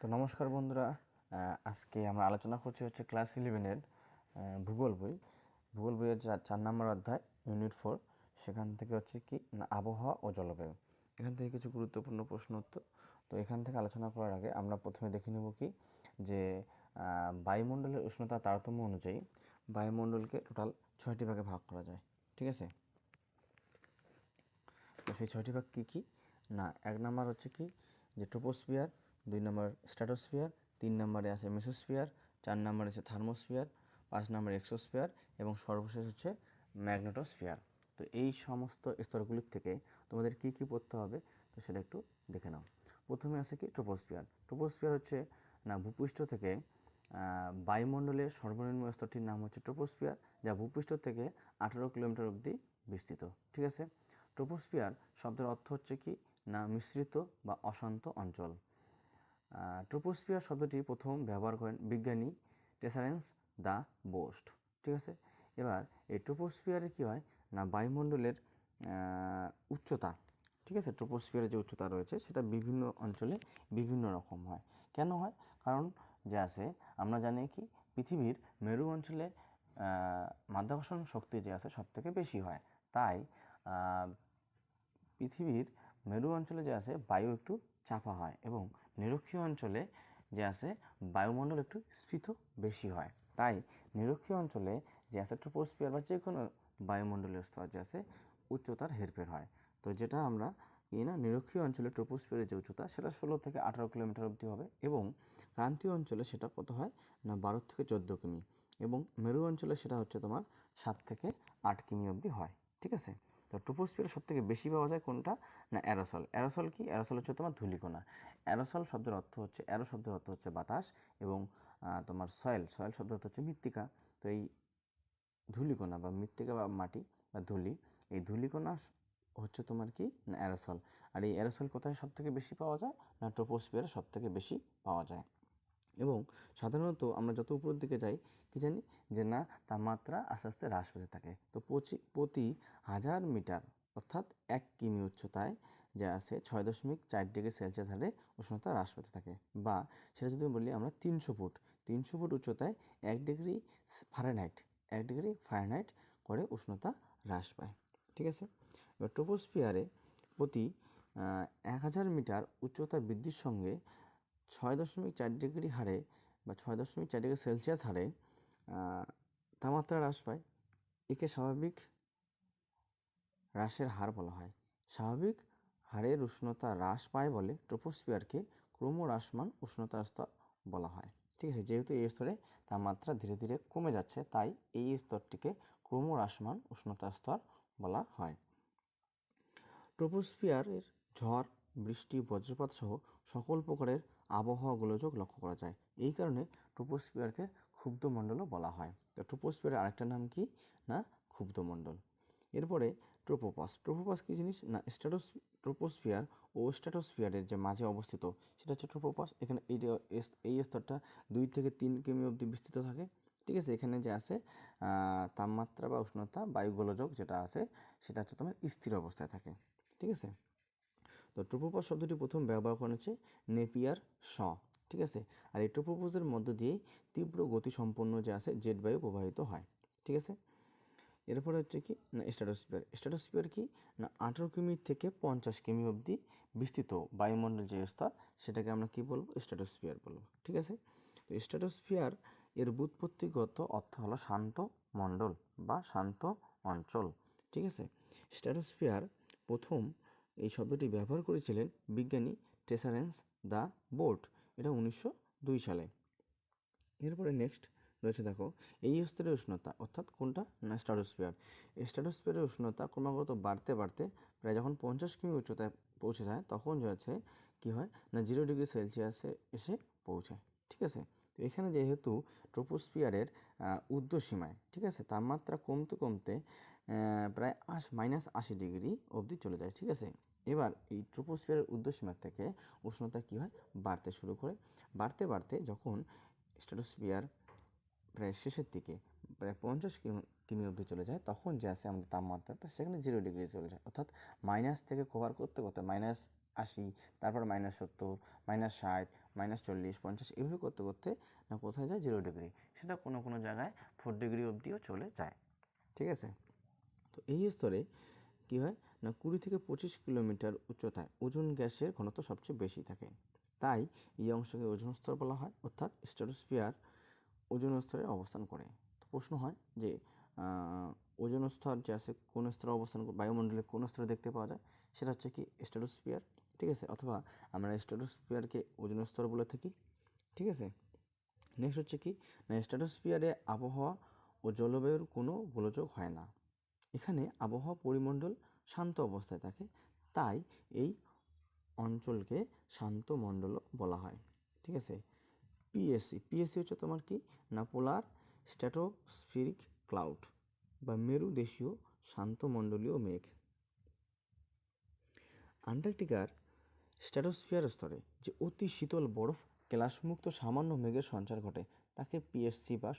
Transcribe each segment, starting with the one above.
তো নমস্কার বন্ধুরা আজকে আমরা আলোচনা করছি হচ্ছে ক্লাস ইলেভেনের ভূগোল বই। ভূগোল বইয়ের চার নম্বর অধ্যায় ইউনিট ফোর সেখান থেকে হচ্ছে কি আবহাওয়া ও জলবায়ু। এখান থেকে কিছু গুরুত্বপূর্ণ প্রশ্ন উত্তর। তো এখান থেকে আলোচনা করার আগে আমরা প্রথমে দেখে নেব কি, যে বায়ুমণ্ডলের উষ্ণতা তারতম্য অনুযায়ী বায়ুমণ্ডলকে টোটাল ছয়টি ভাগে ভাগ করা যায়। ঠিক আছে? তো সেই ছয়টি ভাগ কী কী? না, এক নাম্বার হচ্ছে কি, যে ট্রোপোস্ফিয়ার দুই নম্বর স্ট্র্যাটোস্ফিয়ার, তিন নম্বরে আছে মেসোস্ফিয়ার, চার নম্বরে আছে থার্মোস্ফিয়ার, পাঁচ নম্বরে এক্সোস্ফিয়ার এবং সর্বশেষ হচ্ছে ম্যাগনেটোস্ফিয়ার। তো এই সমস্ত স্তরগুলির থেকে তোমাদের কি কি পড়তে হবে তো সেটা একটু দেখে নাও। প্রথমে আছে কি ট্রোপোস্ফিয়ার। ট্রোপোস্ফিয়ার হচ্ছে, না, ভূপৃষ্ঠ থেকে বায়ুমণ্ডলের সর্বনিম্ন স্তরটির নাম হচ্ছে ট্রোপোস্ফিয়ার, যা ভূপৃষ্ঠ থেকে আঠারো কিলোমিটার অবধি বিস্তৃত। ঠিক আছে? ট্রোপোস্ফিয়ার শব্দের অর্থ হচ্ছে কি? না, মিশ্রিত বা অশান্ত অঞ্চল। ট্রোপোস্ফিয়ার শব্দটি প্রথম ব্যবহার করেন বিজ্ঞানী টেসারেন্স দ্য বোস্ট। ঠিক আছে? এবার এই ট্রোপোস্ফিয়ারে কী হয়? না, বায়ুমণ্ডলের উচ্চতা। ঠিক আছে? ট্রোপোস্ফিয়ারের যে উচ্চতা রয়েছে, সেটা বিভিন্ন অঞ্চলে বিভিন্ন রকম হয়। কেন হয়? কারণ যে আছে, আমরা জানি কি, পৃথিবীর মেরু অঞ্চলে মাধ্যাকর্ষণ শক্তি যে আছে সব থেকে বেশি হয়। তাই পৃথিবীর মেরু অঞ্চলে যে আছে, বায়ু একটু চাপা হয় এবং নিরক্ষীয় অঞ্চলে যে আছে, বায়ুমণ্ডল একটু স্ফীত বেশি হয়। তাই নিরক্ষীয় অঞ্চলে যে আছে ট্রোপোস্ফিয়ার বা যে কোনো বায়ুমণ্ডলের স্তর যে আছে, উচ্চতার হেরফের হয়। তো যেটা আমরা কি না নিরক্ষীয় অঞ্চলে ট্রোপোস্ফিয়ারের যে উচ্চতা, সেটা ষোলো থেকে আঠারো কিলোমিটার অবধি হবে এবং ক্রান্তীয় অঞ্চলে সেটা কত হয় না বারো থেকে চোদ্দ কিমি এবং মেরু অঞ্চলে সেটা হচ্ছে তোমার সাত থেকে আট কিমি অবধি হয়। ঠিক আছে? তো ট্রোপোস্ফিয়ার সব থেকে বেশি পাওয়া যায় কোনটা? না, অ্যারোসল। অ্যারোসল কি? অ্যারোসল হচ্ছে তোমার ধূলিকণা। অ্যারোসল শব্দের অর্থ হচ্ছে, অ্যারো শব্দের অর্থ হচ্ছে বাতাস এবং তোমার সয়েল। সয়েল শব্দের অর্থ হচ্ছে মৃত্তিকা। তো এই ধূলিকণা বা মৃত্তিকা বা মাটি বা ধূলি, এই ধূলিকণা হচ্ছে তোমার কি? না, অ্যারোসল। আর এই অ্যারোসল কোথায় সব থেকে বেশি পাওয়া যায়? না ট্রোপোস্ফিয়ারে সব থেকে বেশি পাওয়া যায়। এবং সাধারণত আমরা যত উপরের দিকে যাই, কি জানি? যে না তাপমাত্রা আস্তে আস্তে হ্রাস পেতে থাকে। তো পঁচি- প্রতি হাজার মিটার, অর্থাৎ এক কিমি উচ্চতায় যা আছে ছয় দশমিক চার ডিগ্রি সেলসিয়াস হারে উষ্ণতা হ্রাস পেতে থাকে। বা সেটা যদি বলি আমরা তিনশো ফুট তিনশো ফুট উচ্চতায় এক ডিগ্রি ফারেনহাইট, এক ডিগ্রি ফারেনহাইট করে উষ্ণতা হ্রাস পায়। ঠিক আছে? এবার ট্রোপোস্ফিয়ারে প্রতি এক হাজার মিটার উচ্চতা বৃদ্ধির সঙ্গে ছয় দশমিক চার ডিগ্রি হারে বা ছয় দশমিক চার ডিগ্রি সেলসিয়াস হারে তাপমাত্রা হ্রাস পায়। একে স্বাভাবিক হ্রাসের হার বলা হয়। স্বাভাবিক হারের উষ্ণতা হ্রাস পায় বলে ট্রোপোস্ফিয়ারকে ক্রমহ্রাসমান উষ্ণতা স্তর বলা হয়। ঠিক আছে, যেহেতু এই স্তরে তাপমাত্রা ধীরে ধীরে কমে যাচ্ছে, তাই এই স্তরটিকে ক্রমহ্রাসমান উষ্ণতা স্তর বলা হয়। ট্রোপোস্ফিয়ারের ঝড় বৃষ্টি, বজ্রপাত সহ সকল প্রকারের আবহাওয়া গোলযোগ লক্ষ্য করা যায়। এই কারণে ট্রোপোস্ফিয়ারকে ক্ষুব্ধমণ্ডলও বলা হয়। তো ট্রোপোস্ফিয়ারের আরেকটা নাম কি? না, ক্ষুব্ধমণ্ডল। এরপরে ট্রোপোপাস। ট্রোপোপাস কী জিনিস? না, স্ট্যাটোস, ট্রোপোস্ফিয়ার ও স্ট্যাটোস্ফিয়ারের যে মাঝে অবস্থিত, সেটা হচ্ছে ট্রোপোপাস। এখানে এই এই স্তরটা দুই থেকে তিন কিমি অবধি বিস্তৃত থাকে। ঠিক আছে, এখানে যে আছে তাপমাত্রা বা উষ্ণতা বায়ু গোলযোগ যেটা আছে, সেটা হচ্ছে তোমার স্থির অবস্থায় থাকে। ঠিক আছে? তো ট্রোপোপস শব্দটি প্রথম ব্যবহার করা হচ্ছে নেপিয়ার শ ঠিক আছে? আর এই ট্রোপোপসের মধ্য দিয়েই তীব্র গতিসম্পন্ন যে আছে জেট বায়ু প্রবাহিত হয়, ঠিক আছে? এরপরে হচ্ছে কি, না স্ট্যাটোস্ফিয়ার স্ট্যাটোস্ফিয়ার কি? না, আঠেরো কিমি থেকে পঞ্চাশ কিমি অবধি বিস্তৃত বায়ুমণ্ডল যে স্তর সেটাকে আমরা কি বলব? স্ট্যাটোস্ফিয়ার বলব, ঠিক আছে? তো স্ট্যাটোস্ফিয়ার এর ব্যুৎপত্তিগত অর্থ হলো শান্ত মণ্ডল বা শান্ত অঞ্চল, ঠিক আছে? স্ট্যাটোস্ফিয়ার প্রথম এই শব্দটি ব্যবহার করেছিলেন বিজ্ঞানী টেসারেন্স দ্য বোর্ড এটা উনিশশো দুই সালে। এরপরে নেক্সট রয়েছে দেখো, এই স্তরের উষ্ণতা, অর্থাৎ কোনটা? না স্ট্রাটোস্ফিয়ার এই উষ্ণতা ক্রমাগত বাড়তে বাড়তে প্রায় যখন পঞ্চাশ কিমি উচ্চতায় পৌঁছে যায়, তখন যে আছে কী হয়? না, জিরো ডিগ্রি সেলসিয়াসে এসে পৌঁছায় ঠিক আছে? তো এখানে যেহেতু ট্রোপোস্ফিয়ারের ঊর্ধ্বসীমায় ঠিক আছে? তাপমাত্রা কমতে কমতে প্রায় আশ মাইনাস আশি ডিগ্রি অবধি চলে যায়, ঠিক আছে? এবার এই ট্রোপোস্ফিয়ারের ঊর্ধ্বসীমা থেকে উষ্ণতা কী হয়? বাড়তে শুরু করে। বাড়তে বাড়তে যখন স্ট্রাটোস্ফিয়ার প্রায় শেষের দিকে, প্রায় পঞ্চাশ কিমি কিমি অবধি চলে যায়, তখন যে আছে আমাদের তাপমাত্রাটা সেখানে জিরো ডিগ্রি চলে যায়। অর্থাৎ মাইনাস থেকে কভার করতে করতে মাইনাস আশি, তারপর মাইনাস সত্তর মাইনাস ষাট মাইনাস চল্লিশ, পঞ্চাশ এভাবে করতে করতে না কোথায় যায়? জিরো ডিগ্রি সেটা কোনো কোনো জায়গায় ফোর ডিগ্রি অবধিও চলে যায়। ঠিক আছে? তো এই স্তরে কী হয়? না কুড়ি থেকে পঁচিশ কিলোমিটার উচ্চতায় ওজন গ্যাসের ঘনত্ব সবচেয়ে বেশি থাকে। তাই এই অংশকে ওজন স্তর বলা হয়, অর্থাৎ স্ট্র্যাটোস্ফিয়ার ওজন স্তরে অবস্থান করে। তো প্রশ্ন হয় যে ওজন স্তর যে আছে কোন স্তরে অবস্থান বায়ুমণ্ডলে কোন স্তরে দেখতে পাওয়া যায়? সেটা হচ্ছে কি স্ট্র্যাটোস্ফিয়ার ঠিক আছে? অথবা আমরা স্ট্র্যাটোস্ফিয়ারকে ওজন স্তর বলে থাকি, ঠিক আছে? নেক্সট হচ্ছে কি, না স্ট্র্যাটোস্ফিয়ারে আবহাওয়া ও জলবায়ুর কোনো গোলযোগ হয় না। এখানে আবহাওয়া পরিমণ্ডল শান্ত অবস্থায় থাকে। তাই এই অঞ্চলকে শান্ত মণ্ডল বলা হয়। ঠিক আছে? পিএসসি। পিএসসি হচ্ছে তোমার কি? না পোলার স্ট্র্যাটোস্ফিরিক ক্লাউড বা মেরু দেশীয় শান্তমণ্ডলীয় মেঘ। আন্টার্কটিকার স্ট্র্যাটোস্ফিয়ার স্তরে যে অতি শীতল বরফ কেলাসমুক্ত সামান্য মেঘের সঞ্চার ঘটে, তাকে পিএসসি বা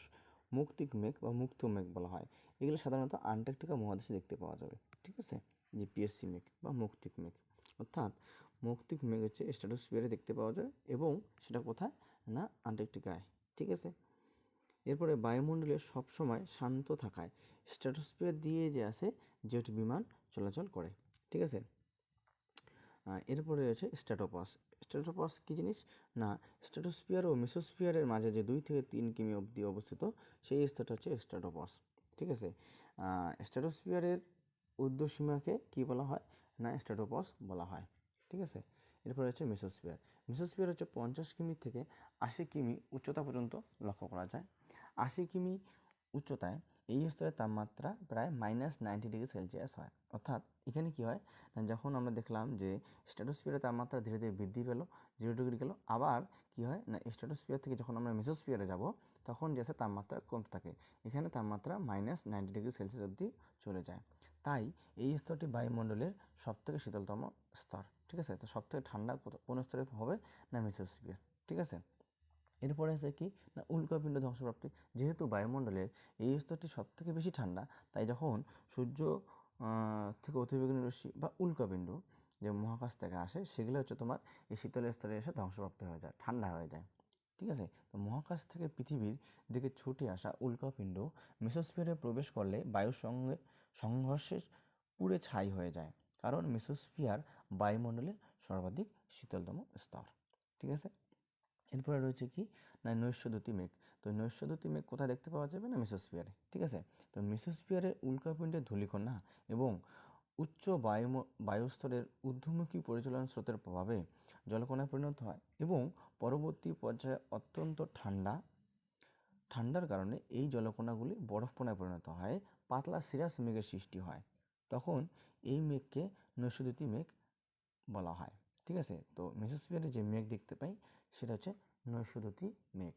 মুক্তিক মেঘ বা মুক্ত মেঘ বলা হয়। এগুলো সাধারণত আন্টার্কটিকা মহাদেশে দেখতে পাওয়া যাবে। ঠিক আছে? যে পিএসসি মেঘ বা মৌক্তিক মেঘ অর্থাৎ মৌক্তিক মেঘ হচ্ছে স্ট্র্যাটোস্ফিয়ারে দেখতে পাওয়া যায় এবং সেটা কোথায়? না আন্টার্কটিকায় ঠিক আছে? এরপরে বায়ুমণ্ডলে সবসময় শান্ত থাকায় স্ট্র্যাটোস্ফিয়ার দিয়ে যে আসে, জেট বিমান চলাচল করে। ঠিক আছে? এরপরে রয়েছে স্ট্র্যাটোপাস স্ট্র্যাটোপাস কী জিনিস? না স্ট্র্যাটোস্ফিয়ার ও মেসোস্ফিয়ারের মাঝে যে দুই থেকে তিন কিমি অবধি অবস্থিত, সেই স্তরটা হচ্ছে স্ট্র্যাটোপাস ঠিক আছে? স্ট্র্যাটোস্ফিয়ারের ঊর্ধ্বসীমাকে কী বলা হয়? না স্ট্র্যাটোপাস বলা হয়। ঠিক আছে? এরপরে হচ্ছে মেসোস্ফিয়ার। মেসোস্ফিয়ার হচ্ছে পঞ্চাশ কিমি থেকে আশি কিমি উচ্চতা পর্যন্ত লক্ষ্য করা যায়। আশি কিমি উচ্চতায় এই স্তরের তাপমাত্রা প্রায় মাইনাস নাইনটি ডিগ্রি সেলসিয়াস হয়। অর্থাৎ এখানে কি হয়? না, যখন আমরা দেখলাম যে স্ট্র্যাটোস্ফিয়ারের তাপমাত্রা ধীরে ধীরে বৃদ্ধি পেল, জিরো ডিগ্রি গেল, আবার কি হয়? না স্ট্র্যাটোস্ফিয়ার থেকে যখন আমরা মেসোস্ফিয়ারে যাব, তখন যে তাপমাত্রা কমতে থাকে। এখানে তাপমাত্রা মাইনাস নাইনটি ডিগ্রি সেলসিয়াস অবধি চলে যায়। তাই এই স্তরটি বায়ুমণ্ডলের সবথেকে শীতলতম স্তর, ঠিক আছে? তো সবথেকে ঠান্ডা কোন স্তরে হবে? না মেসোস্ফিয়ার ঠিক আছে? এরপরে আছে কি? না উল্কাপিণ্ড ধ্বংসপ্রাপ্তি। যেহেতু বায়ুমণ্ডলের এই স্তরটি সবথেকে বেশি ঠান্ডা, তাই যখন সূর্য থেকে অতিবেগুনি রশ্মি বা উল্কাপিণ্ড যে মহাকাশ থেকে আসে, সেগুলো হচ্ছে তোমার এই শীতলের স্তরে এসে ধ্বংসপ্রাপ্ত হয়ে যায়, ঠান্ডা হয়ে যায়, ঠিক আছে? তো মহাকাশ থেকে পৃথিবীর দিকে ছুটে আসা উল্কাপিণ্ড মেসোস্ফিয়ারে প্রবেশ করলে বায়ুর সঙ্গে সংঘর্ষে পুড়ে ছাই হয়ে যায়। কারণ মেসোস্ফিয়ার বায়ুমণ্ডলের সর্বাধিক শীতলতম স্তর। ঠিক আছে? এরপরে রয়েছে কি? না নৈশ্বদ্যুতি মেঘ। তো নৈশ্বদ্যুতি মেঘ কোথায় দেখতে পাওয়া যাবে? না, মেসোস্ফিয়ারে। ঠিক আছে? তো মেসোস্ফিয়ারের উল্কাপিণ্ডের ধূলিকণা এবং উচ্চ বায়ু বায়ুস্তরের ঊর্ধ্বমুখী পরিচালন স্রোতের প্রভাবে জলকণায় পরিণত হয় এবং পরবর্তী পর্যায়ে অত্যন্ত ঠান্ডা ঠান্ডার কারণে এই জলকণাগুলি বরফকণায় পরিণত হয়, পাতলা সিরাস মেঘের সৃষ্টি হয়। তখন এই মেঘকে নৈশ্বদ্যুতি মেঘ বলা হয়। ঠিক আছে? তো মেসোস্ফিয়ারে যে মেঘ দেখতে পাই, সেটা হচ্ছে নৈশ্বদ্যুতি মেঘ।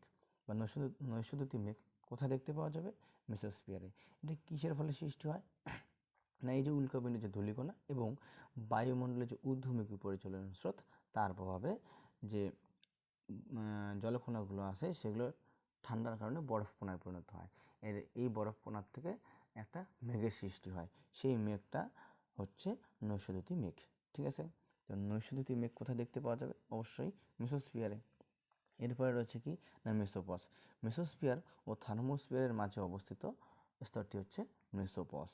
বা নৈশ্বদ্যু নৈশ্বদ্যুতি মেঘ কোথায় দেখতে পাওয়া যাবে? মেসোস্ফিয়ারে এটা কিসের ফলে সৃষ্টি হয়? না, এই যে উল্কাপিণ্ডের যে ধূলিকণা এবং বায়ুমণ্ডলের যে ঊর্ধ্বমুখী পরিচালন স্রোত, তার প্রভাবে যে জলকণাগুলো আছে সেগুলো ঠান্ডার কারণে বরফকণায় পরিণত হয়। এর এই বরফকণার থেকে একটা মেঘের সৃষ্টি হয়। সেই মেঘটা হচ্ছে নৈশ্বদ্যুতি মেঘ, ঠিক আছে? তো নৈশ্বদ্যুতি মেঘ কোথায় দেখতে পাওয়া যাবে? অবশ্যই মেসোস্ফিয়ারে। এরপরে রয়েছে কি? না, মেসোপস। মেসোস্ফিয়ার ও থার্মোস্ফিয়ারের মাঝে অবস্থিত স্তরটি হচ্ছে মেসোপস।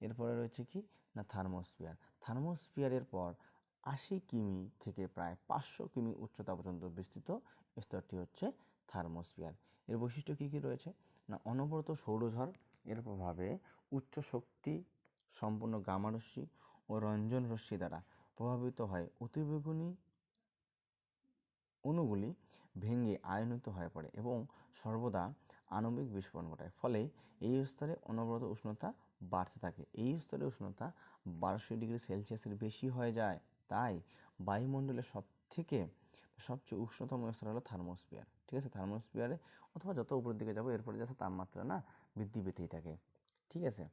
এরপরে রয়েছে কি? না, থার্মোস্ফিয়ার। থার্মোস্ফিয়ারের পর আশি কিমি থেকে প্রায় পাঁচশো কিমি উচ্চতা পর্যন্ত বিস্তৃত স্তরটি হচ্ছে থার্মোস্ফিয়ার। এর বৈশিষ্ট্য কী কী রয়েছে? না, অনবরত সৌরঝড়, এর প্রভাবে উচ্চ শক্তি সম্পূর্ণ গামারশ্মি ও রঞ্জন রশ্মি দ্বারা প্রভাবিত হয়। অতিবেগুনি অণুগুলি ভেঙে আয়নিত হয়ে পড়ে এবং সর্বদা আণবিক বিস্ফোরণ ঘটায়। ফলে এই স্তরে অনবরত উষ্ণতা বাড়তে থাকে। এই স্তরে উষ্ণতা বারোশো ডিগ্রি সেলসিয়াসের বেশি হয়ে যায়। তাই বায়ুমণ্ডলের সব থেকে সবচেয়ে উষ্ণতম স্তর হলো থার্মোস্ফিয়ার, ঠিক আছে? থার্মোস্ফিয়ারে অথবা যত উপরের দিকে যাব, এরপরে যাচ্ছে তাপমাত্রা, না? বৃদ্ধি পেতেই থাকে, ঠিক আছে?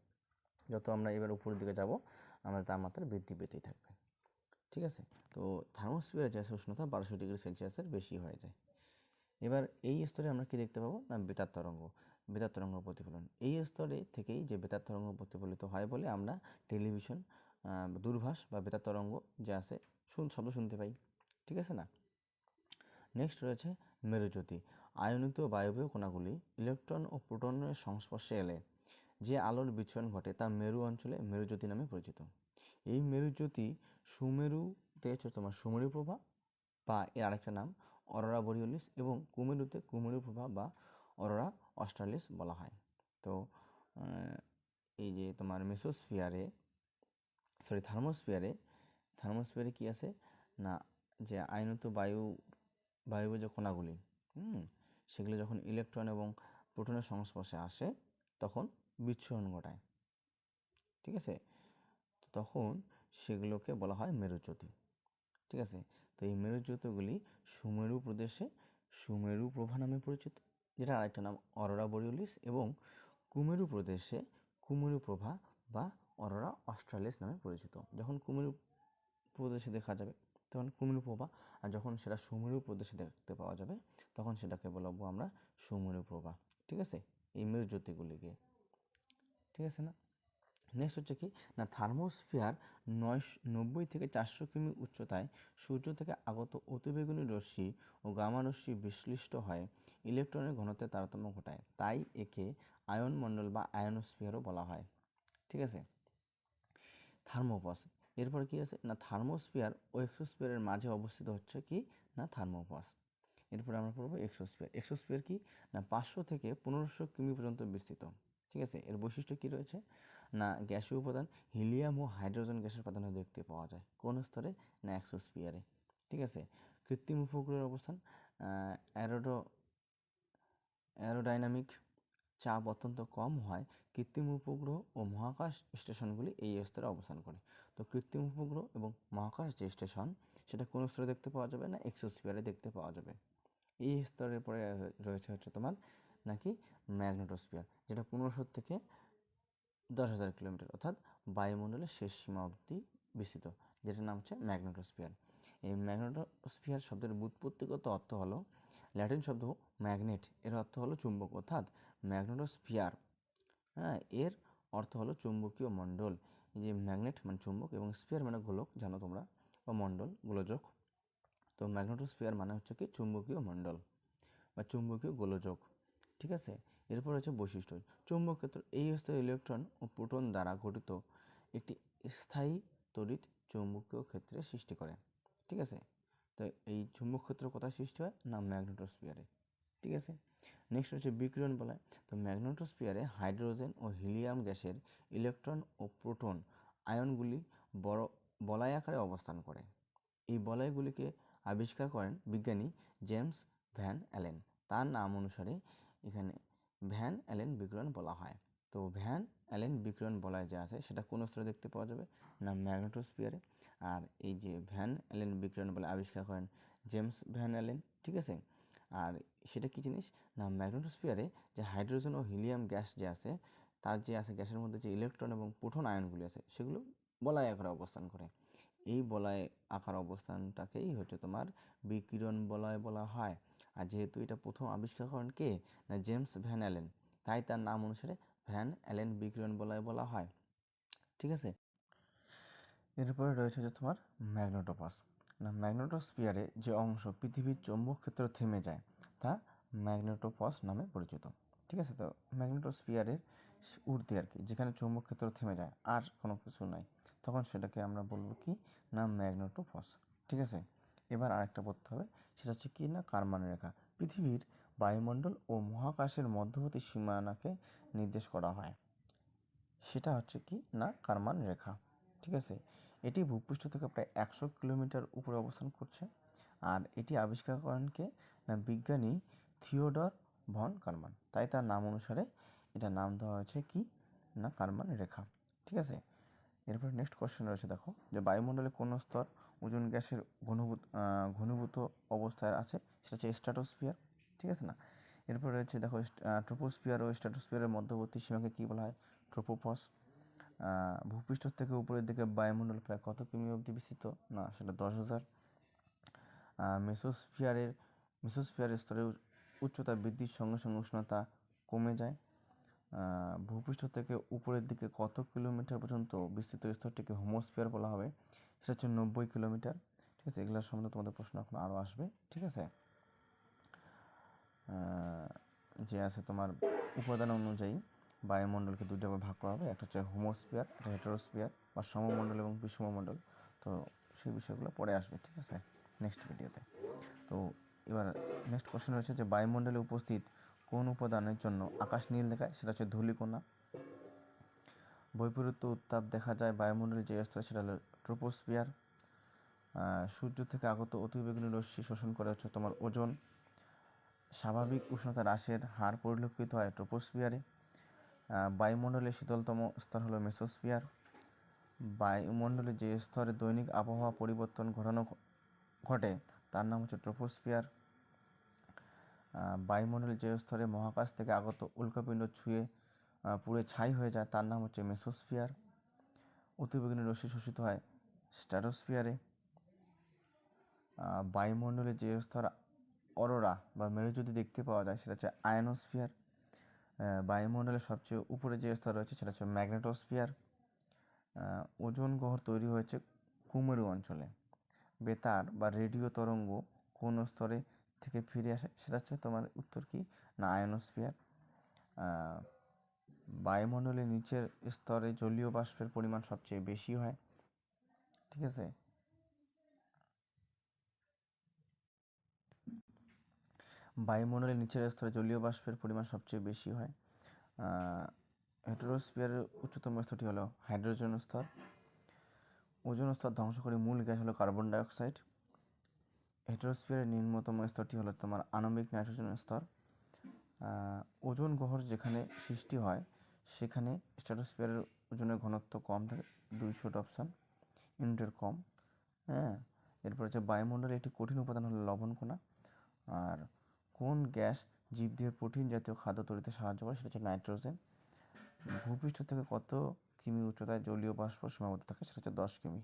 যত আমরা এবার উপরের দিকে যাব, আমাদের তাপমাত্রা বৃদ্ধি পেতেই থাকবে, ঠিক আছে? তো থার্মোস্ফিয়ারে যে উষ্ণতা বারোশো ডিগ্রি সেলসিয়াসের বেশি হয়ে যায়। এবার এই স্তরে আমরা কি দেখতে পাবো? না, বেতার তরঙ্গ বেতার তরঙ্গ প্রতিফলন। এই স্তরে থেকেই যে বেতার তরঙ্গ প্রতিফলিত হয় বলে আমরা টেলিভিশন দূরভাষ বা বেতার তরঙ্গ যে আছে, শুন, শব্দ শুনতে পাই, ঠিক আছে না? নেক্সট রয়েছে মেরুজ্যোতি। আয়নিত বায়বীয় কণাগুলি ইলেকট্রন ও প্রোটনের সংস্পর্শে এলে যে আলোর বিচ্ছুরণ ঘটে তা মেরু অঞ্চলে মেরুজ্যোতি নামে পরিচিত। এই মেরুজ্যোতি সুমেরুতে হচ্ছে তোমার সুমেরু প্রভা বা এর আরেকটা নাম অরোরা বরিওলিস এবং কুমেরুতে কুমেরু প্রভা বা অরোরা অস্ট্রালিস বলা হয়। তো এই যে তোমার মেসোস্ফিয়ারে সরি থার্মোস্ফিয়ারে থার্মোস্ফিয়ারে কি আছে? না, যে আইনত বায়ু বায়ু যে কণাগুলি হুম, সেগুলো যখন ইলেকট্রন এবং প্রোটনের সংস্পর্শে আসে, তখন বিচ্ছুরণ ঘটায়। ঠিক আছে? তখন সেগুলোকে বলা হয় মেরুজ্যোতি। ঠিক আছে? তো এই মেরুজ্যোতিগুলি সুমেরু প্রদেশে সুমেরু প্রভা নামে পরিচিত যেটা আরেকটা নাম অরোরা বরিওলিস এবং কুমেরু প্রদেশে কুমেরু প্রভা বা অরোরা অস্ট্রালিস নামে পরিচিত। যখন কুমেরু প্রদেশে দেখা যাবে তখন কুমেরু প্রভা। আর যখন সেটা সুমেরু প্রদেশে দেখতে পাওয়া যাবে, তখন সেটাকে বলব আমরা সুমেরু প্রভা। ঠিক আছে? এই মেরুজ্যোতিগুলিকে ঠিক আছে না? নেক্সট হচ্ছে কি? না থার্মোস্ফিয়ার নয় নব্বই থেকে চারশো কিমি উচ্চতায় সূর্য থেকে আগত অতিবেগুনি রশ্মি ও গামা রশ্মি বিশ্লিষ্ট হয়। ইলেকট্রনের ঘনত্বের তারতম্য ঘটায়। তাই একে আয়ন মণ্ডল বা আয়নোস্ফিয়ারও বলা হয়। ঠিক আছে? থার্মোপস। এরপর কি আছে? না, থার্মোস্ফিয়ার ও এক্সোস্ফিয়ারের মাঝে অবস্থিত হচ্ছে কি? না থার্মোপস এরপরে আমরা পড়ব এক্সোস্ফিয়ার। এক্সোস্ফিয়ার কি? না, পাঁচশো থেকে পনেরোশো কিমি পর্যন্ত বিস্তৃত। ঠিক আছে? এর বৈশিষ্ট্য কী রয়েছে? না, গ্যাসীয় উপাদান হিলিয়াম ও হাইড্রোজেন গ্যাসের প্রাধান্য দেখতে পাওয়া যায়। কোন স্তরে? না, এক্সোস্ফিয়ারে। ঠিক আছে? কৃত্রিম উপগ্রহের অবস্থান অ্যারোডো, অ্যারোডাইনামিক চাপ অত্যন্ত কম হয় কৃত্রিম উপগ্রহ ও মহাকাশ স্টেশনগুলি এই স্তরে অবস্থান করে। তো কৃত্রিম উপগ্রহ এবং মহাকাশ যে স্টেশন, সেটা কোন স্তরে দেখতে পাওয়া যাবে না, এক্সোস্ফিয়ারে দেখতে পাওয়া যাবে। এই স্তরের পরে রয়েছে হচ্ছে তোমার নাকি ম্যাগনেটোস্ফিয়ার, যেটা পনেরোশো থেকে দশ হাজার কিলোমিটার, অর্থাৎ বায়ুমণ্ডলের শেষ সীমা অবধি বিস্তৃত, যেটার নাম হচ্ছে ম্যাগনেটোস্ফিয়ার। এই ম্যাগনেটোস্ফিয়ার শব্দের ব্যুৎপত্তিগত অর্থ হলো ল্যাটিন শব্দ ম্যাগনেট, এর অর্থ হলো চুম্বক অর্থাৎ ম্যাগনেটোস্ফিয়ার। হ্যাঁ এর অর্থ হলো চুম্বকীয় মণ্ডল। যে ম্যাগনেট মানে চুম্বক এবং স্ফিয়ার মানে গোলক, জানো তোমরা, বা মণ্ডল, গোলযোগ। তো ম্যাগনেটোস্ফিয়ার মানে হচ্ছে কি? চুম্বকীয় মণ্ডল বা চুম্বকীয় গোলযোগ। ঠিক আছে? এরপর হচ্ছে বৈশিষ্ট্য। চৌম্বক ক্ষেত্র, এই স্তরে ইলেকট্রন ও প্রোটন দ্বারা গঠিত একটি স্থায়ী তড়িৎ চৌম্বকীয় ক্ষেত্রের সৃষ্টি করে। ঠিক আছে? তো এই চুম্বক ক্ষেত্র কোথায় সৃষ্টি হয়? না, ম্যাগনেটোস্ফিয়ারে। ঠিক আছে? নেক্সট হচ্ছে বিকিরণ বলয় তো ম্যাগনেটোস্ফিয়ারে হাইড্রোজেন ও হিলিয়াম গ্যাসের ইলেকট্রন ও প্রোটন আয়নগুলি বড় বলয় আকারে অবস্থান করে। এই বলয়গুলিকে আবিষ্কার করেন বিজ্ঞানী জেমস ভ্যান অ্যালেন। তার নাম অনুসারে এখানে ভ্যান অ্যালেন বিকিরণ বলা হয়। তো ভ্যান অ্যালেন বিকিরণ বলয় যে আছে, সেটা কোন স্তরে দেখতে পাওয়া যাবে? না, ম্যাগনেটোস্ফিয়ারে। আর এই যে ভ্যান অ্যালেন বিকিরণ বলে আবিষ্কার করেন জেমস ভ্যান অ্যালেন, ঠিক আছে? আর সেটা কি জিনিস? না, ম্যাগনেটোস্ফিয়ারে যে হাইড্রোজেন ও হিলিয়াম গ্যাস যে আছে, তার যে আছে গ্যাসের মধ্যে যে ইলেকট্রন এবং প্রোটন আয়নগুলি আছে, সেগুলো বলয় আকারে অবস্থান করে। এই বলয় আকার অবস্থানটাকেই হচ্ছে তোমার বিকিরণ বলয় বলা হয়। আর যেহেতু এটা প্রথম আবিষ্কার করেন কে? না, জেমস ভ্যান অ্যালেন। তাই তার নাম অনুসারে ভ্যান অ্যালেন বিকিরণ বলয় বলা হয়। ঠিক আছে? এরপরে রয়েছে যে তোমার ম্যাগনেটোপাস। ম্যাগনেটোস্ফিয়ারে যে অংশ পৃথিবীর চৌম্বক ক্ষেত্র থেমে যায়, তা ম্যাগনেটোপস নামে পরিচিত। ঠিক আছে, তো ম্যাগনেটোস্ফিয়ারের ঊর্ধ্বে আর কি, যেখানে চৌম্বক ক্ষেত্র থেমে যায়, আর কোনো কিছু নাই। তখন সেটাকে আমরা বলব কি? না, ম্যাগনেটোপস। ঠিক আছে, এবার আরেকটা পড়তে হবে, সেটা হচ্ছে কি না কারমান রেখা। পৃথিবীর বায়ুমণ্ডল ও মহাকাশের মধ্যবর্তী সীমানাকে নির্দেশ করা হয়। সেটা হচ্ছে কি? না, কারমান রেখা। ঠিক আছে এটি ভূপৃষ্ঠ থেকে প্রায় একশো কিলোমিটার উপরে অবস্থান করছে। আর এটি আবিষ্কার করেন কে? না, বিজ্ঞানী থিওডর ভন কারমান। তাই তার নাম অনুসারে এটা নাম দেওয়া হয়েছে কি? না, কারমান রেখা। ঠিক আছে? এরপর নেক্সট কোশ্চেন রয়েছে, দেখো, যে বায়ুমণ্ডলে কোন স্তর ওজন গ্যাসের ঘনীভূত ঘনীভূত অবস্থায় আছে? সেটা হচ্ছে স্ট্র্যাটোস্ফিয়ার ঠিক আছে না? এরপর রয়েছে, দেখো ট্রোপোস্ফিয়ার ও স্ট্র্যাটোস্ফিয়ারের মধ্যবর্তী সীমাকে কী বলা হয়? ট্রোপোপস ভূপৃষ্ঠ থেকে উপরের দিকে বায়ুমণ্ডল প্রায় কত কিমি অবধি বিস্তৃত? না সেটা দশ হাজার। মেসোস্ফিয়ারের মেসোস্ফিয়ারের স্তরের উচ্চতা বৃদ্ধির সঙ্গে সঙ্গে উষ্ণতা কমে যায়। ভূপৃষ্ঠ থেকে উপরের দিকে কত কিলোমিটার পর্যন্ত বিস্তৃত স্তরটিকে হোমোস্ফিয়ার বলা হবে, সেটা হচ্ছে নব্বই কিলোমিটার। ঠিক আছে, এগুলোর সম্বন্ধে তোমাদের প্রশ্ন এখন আরও আসবে, ঠিক আছে? যে আছে তোমার উপাদান অনুযায়ী। বায়ুমণ্ডলকে দুইটা ভাগে ভাগ করা হবে। একটা হচ্ছে হোমোস্ফিয়ার একটা হেটারোস্ফিয়ার বা সমমণ্ডল এবং বিষমমণ্ডল। তো সেই বিষয়গুলো পরে আসবে ঠিক আছে? নেক্সট ভিডিওতে তো এবার নেক্সট কোশ্চেন রয়েছে যে বায়ুমণ্ডলে উপস্থিত কোন উপাদানের জন্য আকাশ নীল দেখায়? সেটা হচ্ছে ধূলিকণা। বৈপরীত্য উত্তাপ দেখা যায় বায়ুমণ্ডলের যে স্তর সেটা হলো ট্রোপোস্ফিয়ার। সূর্য থেকে আগত অতিবেগুনি রশ্মি শোষণ করে হচ্ছে তোমার ওজন। স্বাভাবিক উষ্ণতা হ্রাসের হার পরিলক্ষিত হয় ট্রোপোস্ফিয়ারে। আহ, বায়ুমণ্ডলের শীতলতম স্তর হলো মেসোস্ফিয়ার। বায়ুমণ্ডলে যে স্তরে দৈনিক আবহাওয়া পরিবর্তন ঘটানো ঘটে তার নাম হচ্ছে ট্রোপোস্ফিয়ার বায়ুমণ্ডলের যে স্তরে মহাকাশ থেকে আগত উল্কাপিণ্ড ছুঁয়ে পুড়ে ছাই হয়ে যায় তার নাম হচ্ছে মেসোস্ফিয়ার। অতিবেগুনি রশ্মি শোষিত হয় স্ট্র্যাটোস্ফিয়ারে আহ, বায়ুমণ্ডলে যে স্তর অরোরা বা মেরুজ্যোতি দেখতে পাওয়া যায় সেটা হচ্ছে আয়নোস্ফিয়ার। বায়ুমণ্ডলের সবচেয়ে উপরে যে স্তর রয়েছে সেটা হচ্ছে ম্যাগনেটোস্ফিয়ার। ওজোন গহ্বর তৈরি হয়েছে কুমেরু অঞ্চলে। বেতার বা রেডিও তরঙ্গ কোন স্তরে থেকে ফিরে আসে সেটা হচ্ছে তোমার উত্তর কি? না, আয়নোস্ফিয়ার। বায়ুমণ্ডলের নিচের স্তরে জলীয় বাষ্পের পরিমাণ সবচেয়ে বেশি হয়। ঠিক আছে? বায়ুমণ্ডলের নিচের স্তরে জলীয় বাষ্পের পরিমাণ সবচেয়ে বেশি হয়। হেটেরোস্ফিয়ারের উচ্চতম স্তরটি হলো হাইড্রোজেন স্তর। ওজন স্তর ধ্বংস করে মূল গ্যাস হলো কার্বন ডাইঅক্সাইড। হেটেরোস্ফিয়ারের নিম্নতম স্তরটি হলো তোমার আণবিক নাইট্রোজেন স্তর। ওজন গহ্বর যেখানে সৃষ্টি হয়, সেখানে স্ট্র্যাটোস্ফিয়ারের ওজনের ঘনত্ব কম থাকে দুইশো অপশান, ইউনিটের কম। হ্যাঁ এরপর হচ্ছে বায়ুমণ্ডলের একটি কঠিন উপাদান হলো লবণকণা। আর কোন গ্যাস জীবদেহের প্রোটিন জাতীয় খাদ্য তৈরিতে সাহায্য করে? সেটা হচ্ছে নাইট্রোজেন। ভূপৃষ্ঠ থেকে কত কিমি উচ্চতায় জলীয় বাষ্প সীমাবদ্ধ থাকে? সেটা হচ্ছে দশ কিমি।